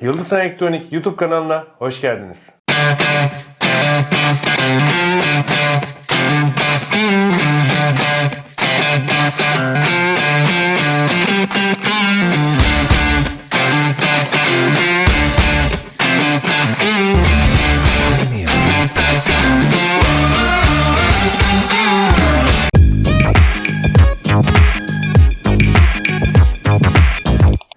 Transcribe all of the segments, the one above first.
Yıldız Elektronik YouTube kanalına hoş geldiniz.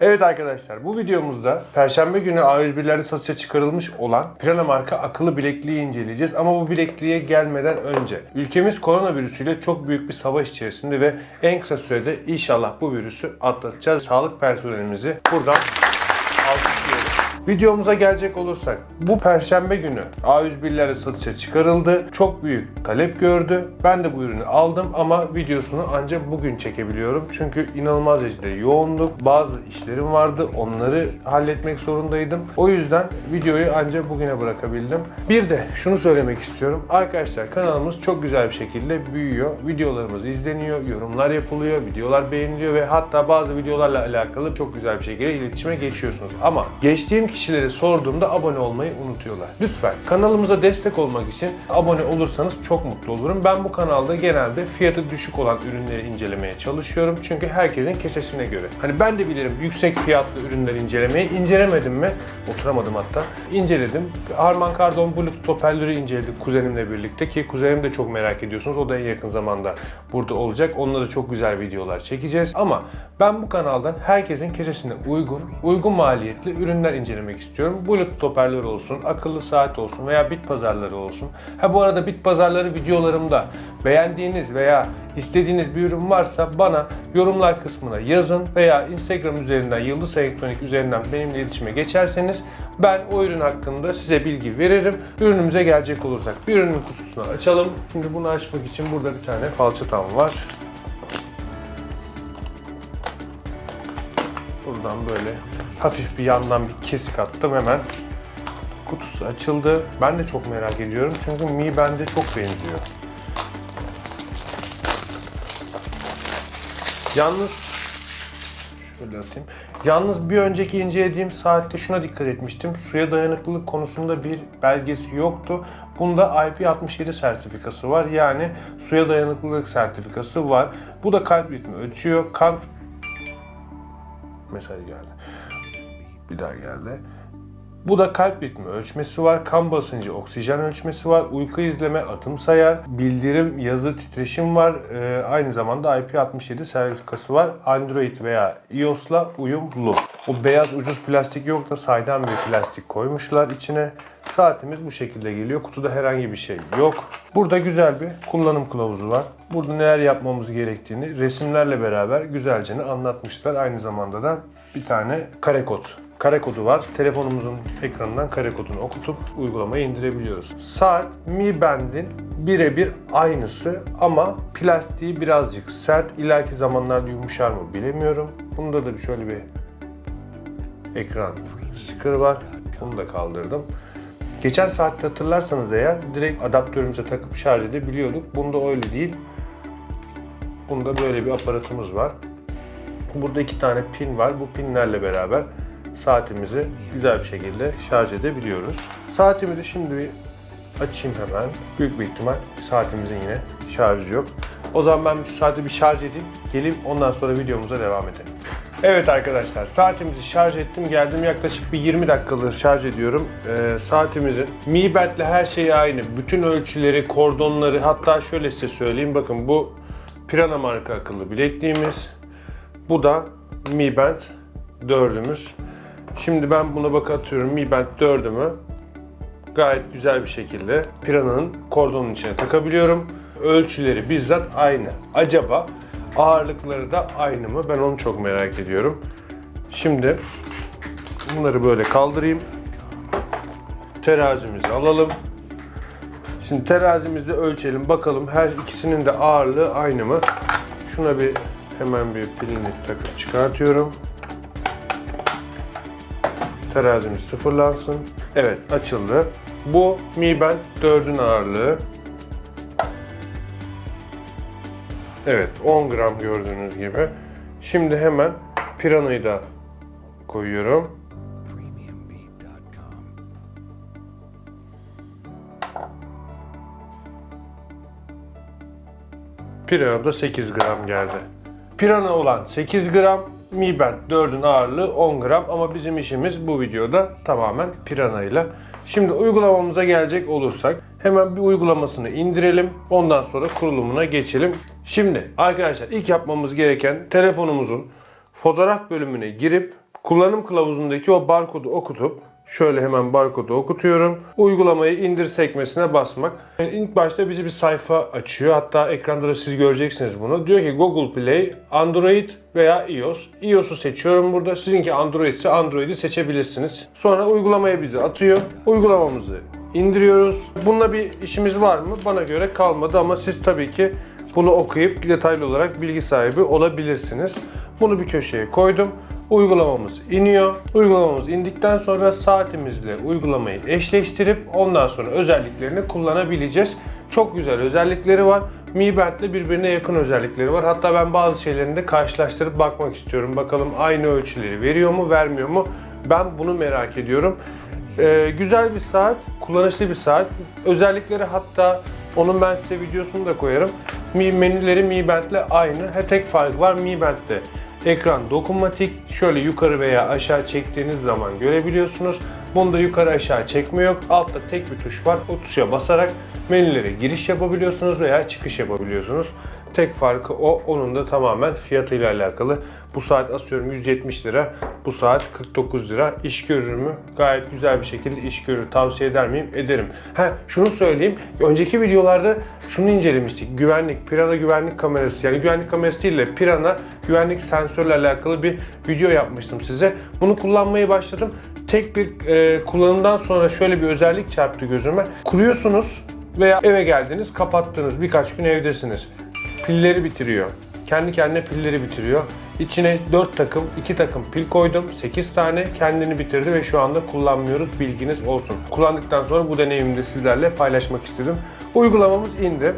Evet arkadaşlar bu videomuzda Perşembe günü A101'lerde satışa çıkarılmış olan Pirana marka akıllı bilekliği inceleyeceğiz. Ama bu bilekliğe gelmeden önce ülkemiz koronavirüsüyle çok büyük bir savaş içerisinde ve en kısa sürede inşallah bu virüsü atlatacağız. Sağlık personelimizi buradan. Videomuza gelecek olursak bu perşembe günü A101'lere satışa çıkarıldı. Çok büyük talep gördü. Ben de bu ürünü aldım ama videosunu ancak bugün çekebiliyorum. Çünkü inanılmaz derecede yoğunluk. Bazı işlerim vardı. Onları halletmek zorundaydım. O yüzden videoyu ancak bugüne bırakabildim. Bir de şunu söylemek istiyorum. Arkadaşlar kanalımız çok güzel bir şekilde büyüyor. Videolarımız izleniyor, yorumlar yapılıyor, videolar beğeniliyor ve hatta bazı videolarla alakalı çok güzel bir şekilde iletişime geçiyorsunuz. Ama geçtiğim kişilere sorduğumda abone olmayı unutuyorlar. Lütfen kanalımıza destek olmak için abone olursanız çok mutlu olurum. Ben bu kanalda genelde fiyatı düşük olan ürünleri incelemeye çalışıyorum. Çünkü herkesin kesesine göre. Hani ben de bilirim yüksek fiyatlı ürünler incelemeyi. İncelemedim mi? Oturamadım hatta. İnceledim. Harman Kardon Bluetooth hoparlörü inceledik kuzenimle birlikte ki kuzenim de çok merak ediyorsunuz. O da en yakın zamanda burada olacak. Onunla da çok güzel videolar çekeceğiz. Ama ben bu kanaldan herkesin kesesine uygun, uygun maliyetli ürünler incelemek istiyorum. Bluetooth hoparlör olsun, akıllı saat olsun veya bit pazarları olsun. Ha bu arada bit pazarları videolarımda beğendiğiniz veya istediğiniz bir ürün varsa bana yorumlar kısmına yazın veya Instagram üzerinden Yıldız Elektronik üzerinden benimle iletişime geçerseniz ben o ürün hakkında size bilgi veririm. Ürünümüze gelecek olursak bir ürünün kutusunu açalım. Şimdi bunu açmak için burada bir tane falçatam var. Buradan böyle hafif bir yandan bir kesik attım hemen. Kutusu açıldı. Ben de çok merak ediyorum çünkü Mi bende çok benziyor. Yalnız şöyle atayım. Yalnız bir önceki incelediğim saatte şuna dikkat etmiştim. Suya dayanıklılık konusunda bir belgesi yoktu. Bunda IP67 sertifikası var. Yani suya dayanıklılık sertifikası var. Bu da kalp ritmi ölçüyor. Kan mesaj geldi. Bir daha geldi. Bu da kalp ritmi ölçmesi var, kan basıncı, oksijen ölçmesi var, uyku izleme, atım sayar, bildirim, yazı, titreşim var. Ee, aynı zamanda IP67 sertifikası var. Android veya iOS'la uyumlu. O beyaz ucuz plastik yok da saydam bir plastik koymuşlar içine. Saatimiz bu şekilde geliyor. Kutuda herhangi bir şey yok. Burada güzel bir kullanım kılavuzu var. Burada neler yapmamız gerektiğini resimlerle beraber güzelce anlatmışlar. Aynı zamanda da bir tane kare kod kare kodu var. Telefonumuzun ekranından kare kodunu okutup uygulamayı indirebiliyoruz. Saat Mi Band'in birebir aynısı ama plastiği birazcık sert. İleriki zamanlarda yumuşar mı bilemiyorum. Bunda da şöyle bir ekran sticker var. Bunu da kaldırdım. Geçen saatte hatırlarsanız eğer direkt adaptörümüze takıp şarj edebiliyorduk. Bunda öyle değil. Bunda böyle bir aparatımız var. Burada iki tane pin var. Bu pinlerle beraber saatimizi güzel bir şekilde şarj edebiliyoruz. Saatimizi şimdi bir açayım hemen. Büyük bir ihtimal saatimizin yine şarjı yok. O zaman ben şu saati bir şarj edeyim. Geleyim ondan sonra videomuza devam edelim. Evet arkadaşlar saatimizi şarj ettim geldim yaklaşık bir 20 dakikadır şarj ediyorum. Ee, saatimizin Mi Band'le her şeyi aynı. Bütün ölçüleri, kordonları hatta şöyle size söyleyeyim bakın bu Pirana marka akıllı bilekliğimiz. Bu da Mi Band 4'ümüz. Şimdi ben buna bak atıyorum Mi Band 4'ümü gayet güzel bir şekilde Pirana'nın kordonun içine takabiliyorum. Ölçüleri bizzat aynı. Acaba ağırlıkları da aynı mı? Ben onu çok merak ediyorum. Şimdi bunları böyle kaldırayım. Terazimizi alalım. Şimdi terazimizde ölçelim bakalım her ikisinin de ağırlığı aynı mı? Şuna bir hemen bir pilini takıp çıkartıyorum. Terazimiz sıfırlansın. Evet açıldı. Bu Mi Band 4'ün ağırlığı. Evet 10 gram gördüğünüz gibi. Şimdi hemen piranayı da koyuyorum. Pirana da 8 gram geldi. Pirana olan 8 gram, Mi Band 4'ün ağırlığı 10 gram ama bizim işimiz bu videoda tamamen pirana ile. Şimdi uygulamamıza gelecek olursak hemen bir uygulamasını indirelim. Ondan sonra kurulumuna geçelim. Şimdi arkadaşlar ilk yapmamız gereken telefonumuzun fotoğraf bölümüne girip kullanım kılavuzundaki o barkodu okutup şöyle hemen barkodu okutuyorum. Uygulamayı indir sekmesine basmak. Yani ilk başta bizi bir sayfa açıyor. Hatta ekranda da siz göreceksiniz bunu. Diyor ki Google Play, Android veya iOS. iOS'u seçiyorum burada. Sizinki Android ise Android'i seçebilirsiniz. Sonra uygulamaya bizi atıyor. Uygulamamızı indiriyoruz. Bununla bir işimiz var mı? Bana göre kalmadı ama siz tabii ki bunu okuyup detaylı olarak bilgi sahibi olabilirsiniz. Bunu bir köşeye koydum. Uygulamamız iniyor. Uygulamamız indikten sonra saatimizle uygulamayı eşleştirip ondan sonra özelliklerini kullanabileceğiz. Çok güzel özellikleri var. Mi Band'le birbirine yakın özellikleri var. Hatta ben bazı şeylerini de karşılaştırıp bakmak istiyorum. Bakalım aynı ölçüleri veriyor mu, vermiyor mu? Ben bunu merak ediyorum. Ee, güzel bir saat, kullanışlı bir saat. Özellikleri hatta onun ben size videosunu da koyarım. Mi menüleri Mi Band'le aynı. He tek fark var Mi Band'de. Ekran dokunmatik. Şöyle yukarı veya aşağı çektiğiniz zaman görebiliyorsunuz. Bunda yukarı aşağı çekme yok. Altta tek bir tuş var. O tuşa basarak menülere giriş yapabiliyorsunuz veya çıkış yapabiliyorsunuz. Tek farkı o. Onun da tamamen fiyatıyla alakalı. Bu saat asıyorum 170 lira. Bu saat 49 lira. İş görür mü? Gayet güzel bir şekilde iş görür. Tavsiye eder miyim? Ederim. Ha şunu söyleyeyim. Önceki videolarda şunu incelemiştik. Güvenlik, Pirana güvenlik kamerası. Yani güvenlik kamerası değil de Pirana güvenlik sensörle alakalı bir video yapmıştım size. Bunu kullanmaya başladım. Tek bir e, kullanımdan sonra şöyle bir özellik çarptı gözüme. Kuruyorsunuz veya eve geldiniz, kapattınız. Birkaç gün evdesiniz. Pilleri bitiriyor. Kendi kendine pilleri bitiriyor. İçine 4 takım, 2 takım pil koydum. 8 tane kendini bitirdi ve şu anda kullanmıyoruz. Bilginiz olsun. Kullandıktan sonra bu deneyimimi de sizlerle paylaşmak istedim. Uygulamamız indi.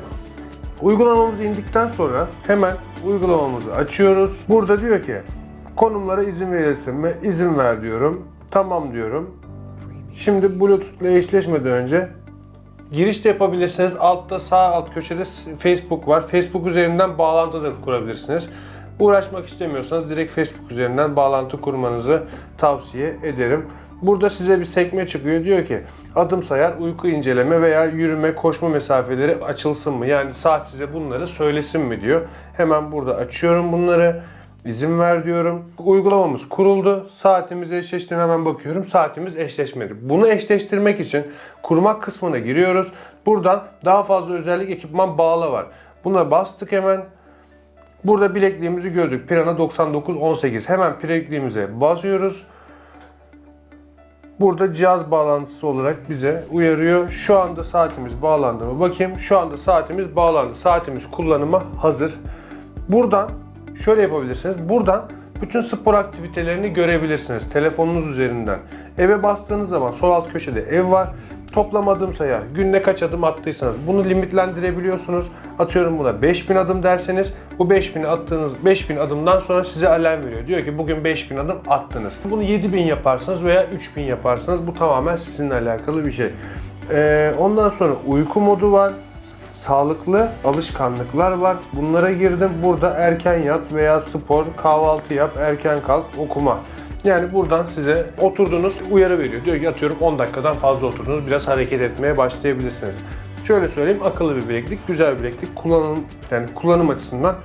Uygulamamız indikten sonra hemen uygulamamızı açıyoruz. Burada diyor ki konumlara izin verilsin mi? İzin ver diyorum. Tamam diyorum. Şimdi Bluetooth ile eşleşmeden önce Giriş de yapabilirsiniz. Altta sağ alt köşede Facebook var. Facebook üzerinden bağlantı da kurabilirsiniz. Uğraşmak istemiyorsanız direkt Facebook üzerinden bağlantı kurmanızı tavsiye ederim. Burada size bir sekme çıkıyor. Diyor ki adım sayar, uyku inceleme veya yürüme, koşma mesafeleri açılsın mı? Yani saat size bunları söylesin mi diyor. Hemen burada açıyorum bunları. İzin ver diyorum. Uygulamamız kuruldu. Saatimiz eşleşti mi hemen bakıyorum. Saatimiz eşleşmedi. Bunu eşleştirmek için kurmak kısmına giriyoruz. Buradan daha fazla özellik ekipman bağla var. Buna bastık hemen. Burada bilekliğimizi gözlük. Pirana 9918. Hemen bilekliğimize basıyoruz. Burada cihaz bağlantısı olarak bize uyarıyor. Şu anda saatimiz bağlandı mı? Bakayım. Şu anda saatimiz bağlandı. Saatimiz kullanıma hazır. Buradan şöyle yapabilirsiniz. Buradan bütün spor aktivitelerini görebilirsiniz telefonunuz üzerinden. Eve bastığınız zaman sol alt köşede ev var. Toplam adım sayar. Günde kaç adım attıysanız bunu limitlendirebiliyorsunuz. Atıyorum buna 5000 adım derseniz bu 5000 attığınız 5000 adımdan sonra size alarm veriyor. Diyor ki bugün 5000 adım attınız. Bunu 7000 yaparsınız veya 3000 yaparsınız. Bu tamamen sizinle alakalı bir şey. Ee, ondan sonra uyku modu var sağlıklı alışkanlıklar var. Bunlara girdim. Burada erken yat veya spor, kahvaltı yap, erken kalk, okuma. Yani buradan size oturdunuz uyarı veriyor. Diyor ki atıyorum 10 dakikadan fazla oturdunuz. Biraz hareket etmeye başlayabilirsiniz. Şöyle söyleyeyim akıllı bir bileklik, güzel bir bileklik. Kullanım yani kullanım açısından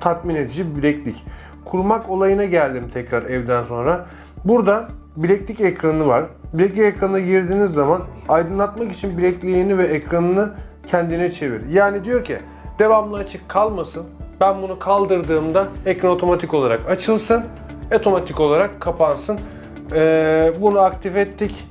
tatmin edici bir bileklik. Kurmak olayına geldim tekrar evden sonra. Burada bileklik ekranı var. Bileklik ekranına girdiğiniz zaman aydınlatmak için bilekliğini ve ekranını kendine çevir. Yani diyor ki devamlı açık kalmasın. Ben bunu kaldırdığımda ekran otomatik olarak açılsın. Otomatik olarak kapansın. Ee, bunu aktif ettik.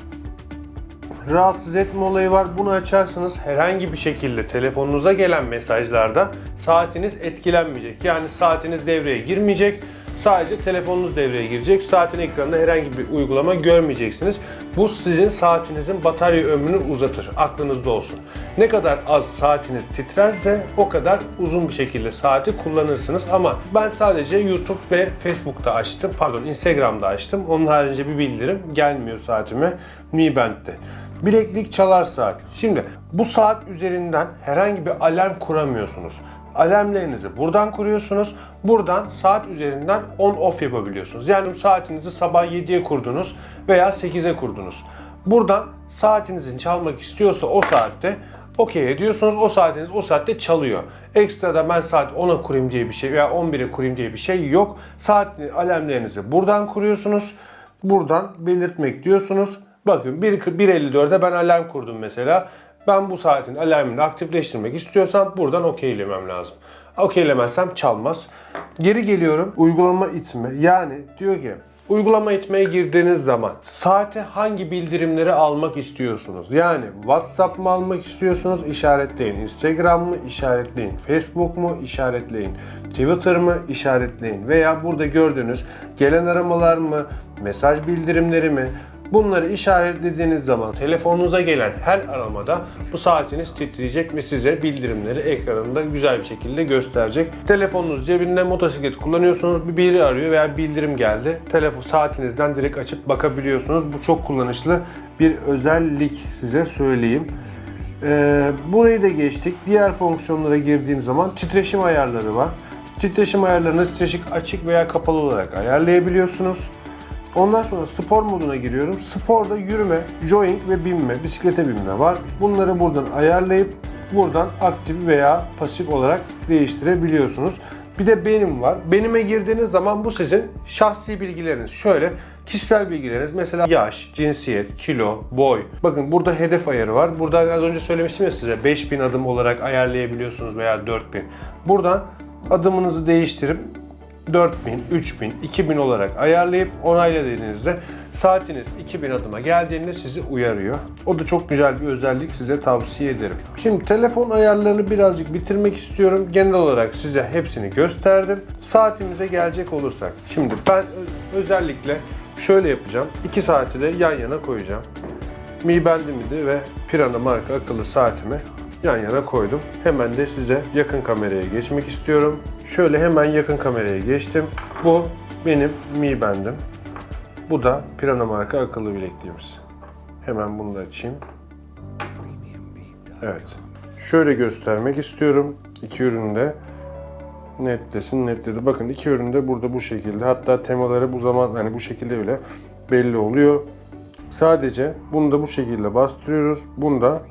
Rahatsız etme olayı var. Bunu açarsanız herhangi bir şekilde telefonunuza gelen mesajlarda saatiniz etkilenmeyecek. Yani saatiniz devreye girmeyecek. Sadece telefonunuz devreye girecek. Saatin ekranında herhangi bir uygulama görmeyeceksiniz. Bu sizin saatinizin batarya ömrünü uzatır. Aklınızda olsun. Ne kadar az saatiniz titrerse o kadar uzun bir şekilde saati kullanırsınız. Ama ben sadece YouTube ve Facebook'ta açtım. Pardon Instagram'da açtım. Onun haricinde bir bildirim gelmiyor saatime. Mi Band'de. Bileklik çalar saat. Şimdi bu saat üzerinden herhangi bir alarm kuramıyorsunuz. Alarmlarınızı buradan kuruyorsunuz. Buradan saat üzerinden on off yapabiliyorsunuz. Yani saatinizi sabah 7'ye kurdunuz veya 8'e kurdunuz. Buradan saatinizin çalmak istiyorsa o saatte okey ediyorsunuz. O saatiniz o saatte çalıyor. Ekstra ben saat 10'a kurayım diye bir şey veya 11'e kurayım diye bir şey yok. Saat alarmlarınızı buradan kuruyorsunuz. Buradan belirtmek diyorsunuz. Bakın 1 1.54'de ben alarm kurdum mesela. Ben bu saatin alarmını aktifleştirmek istiyorsam buradan okeylemem lazım. Okeylemezsem çalmaz. Geri geliyorum. Uygulama itme. Yani diyor ki Uygulama itmeye girdiğiniz zaman saate hangi bildirimleri almak istiyorsunuz? Yani WhatsApp mı almak istiyorsunuz? İşaretleyin. Instagram mı? İşaretleyin. Facebook mu? İşaretleyin. Twitter mı? İşaretleyin. Veya burada gördüğünüz gelen aramalar mı? Mesaj bildirimleri mi? Bunları işaretlediğiniz zaman telefonunuza gelen her aramada bu saatiniz titreyecek ve size bildirimleri ekranında güzel bir şekilde gösterecek. Telefonunuz cebinde motosiklet kullanıyorsunuz bir biri arıyor veya bildirim geldi. Telefon saatinizden direkt açıp bakabiliyorsunuz. Bu çok kullanışlı bir özellik size söyleyeyim. Ee, burayı da geçtik. Diğer fonksiyonlara girdiğim zaman titreşim ayarları var. Titreşim ayarlarını titreşik açık veya kapalı olarak ayarlayabiliyorsunuz. Ondan sonra spor moduna giriyorum. Sporda yürüme, jogging ve binme, bisiklete binme var. Bunları buradan ayarlayıp buradan aktif veya pasif olarak değiştirebiliyorsunuz. Bir de benim var. Benime girdiğiniz zaman bu sizin şahsi bilgileriniz. Şöyle kişisel bilgileriniz mesela yaş, cinsiyet, kilo, boy. Bakın burada hedef ayarı var. Burada az önce söylemiştim ya size 5000 adım olarak ayarlayabiliyorsunuz veya 4000. Buradan adımınızı değiştirip 4000, 3000, 2000 olarak ayarlayıp onayla dediğinizde saatiniz 2000 adıma geldiğinde sizi uyarıyor. O da çok güzel bir özellik size tavsiye ederim. Şimdi telefon ayarlarını birazcık bitirmek istiyorum. Genel olarak size hepsini gösterdim. Saatimize gelecek olursak. Şimdi ben özellikle şöyle yapacağım. 2 saati de yan yana koyacağım. Mi Band'imi de ve Pirana marka akıllı saatimi yan yana koydum. Hemen de size yakın kameraya geçmek istiyorum. Şöyle hemen yakın kameraya geçtim. Bu benim Mi Band'im. Bu da Pirana marka akıllı bilekliğimiz. Hemen bunu da açayım. Evet. Şöyle göstermek istiyorum. İki üründe netlesin netledi. Bakın iki üründe burada bu şekilde. Hatta temaları bu zaman hani bu şekilde bile belli oluyor. Sadece bunu da bu şekilde bastırıyoruz. Bunda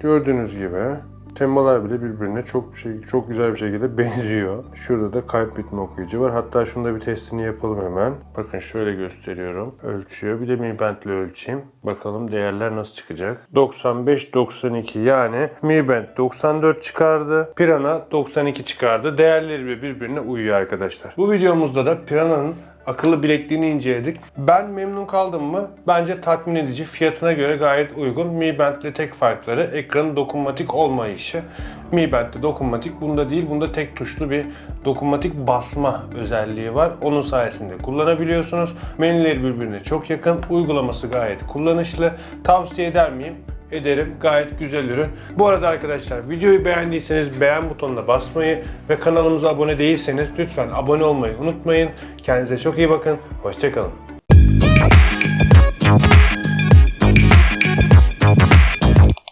gördüğünüz gibi temalar bile birbirine çok şey, çok güzel bir şekilde benziyor. Şurada da kalp ritmi okuyucu var. Hatta şunda bir testini yapalım hemen. Bakın şöyle gösteriyorum. Ölçüyor. Bir de Mi Band'le ölçeyim. Bakalım değerler nasıl çıkacak. 95 92 yani Mi Band 94 çıkardı. Pirana 92 çıkardı. Değerleri birbirine uyuyor arkadaşlar. Bu videomuzda da Pirana'nın akıllı bilekliğini inceledik. Ben memnun kaldım mı? Bence tatmin edici. Fiyatına göre gayet uygun. Mi Band'le tek farkları ekranın dokunmatik olmayışı. Mi Band'de dokunmatik bunda değil. Bunda tek tuşlu bir dokunmatik basma özelliği var. Onun sayesinde kullanabiliyorsunuz. Menüleri birbirine çok yakın. Uygulaması gayet kullanışlı. Tavsiye eder miyim? Ederim. Gayet güzel ürün. Bu arada arkadaşlar videoyu beğendiyseniz beğen butonuna basmayı ve kanalımıza abone değilseniz lütfen abone olmayı unutmayın. Kendinize çok iyi bakın. Hoşçakalın.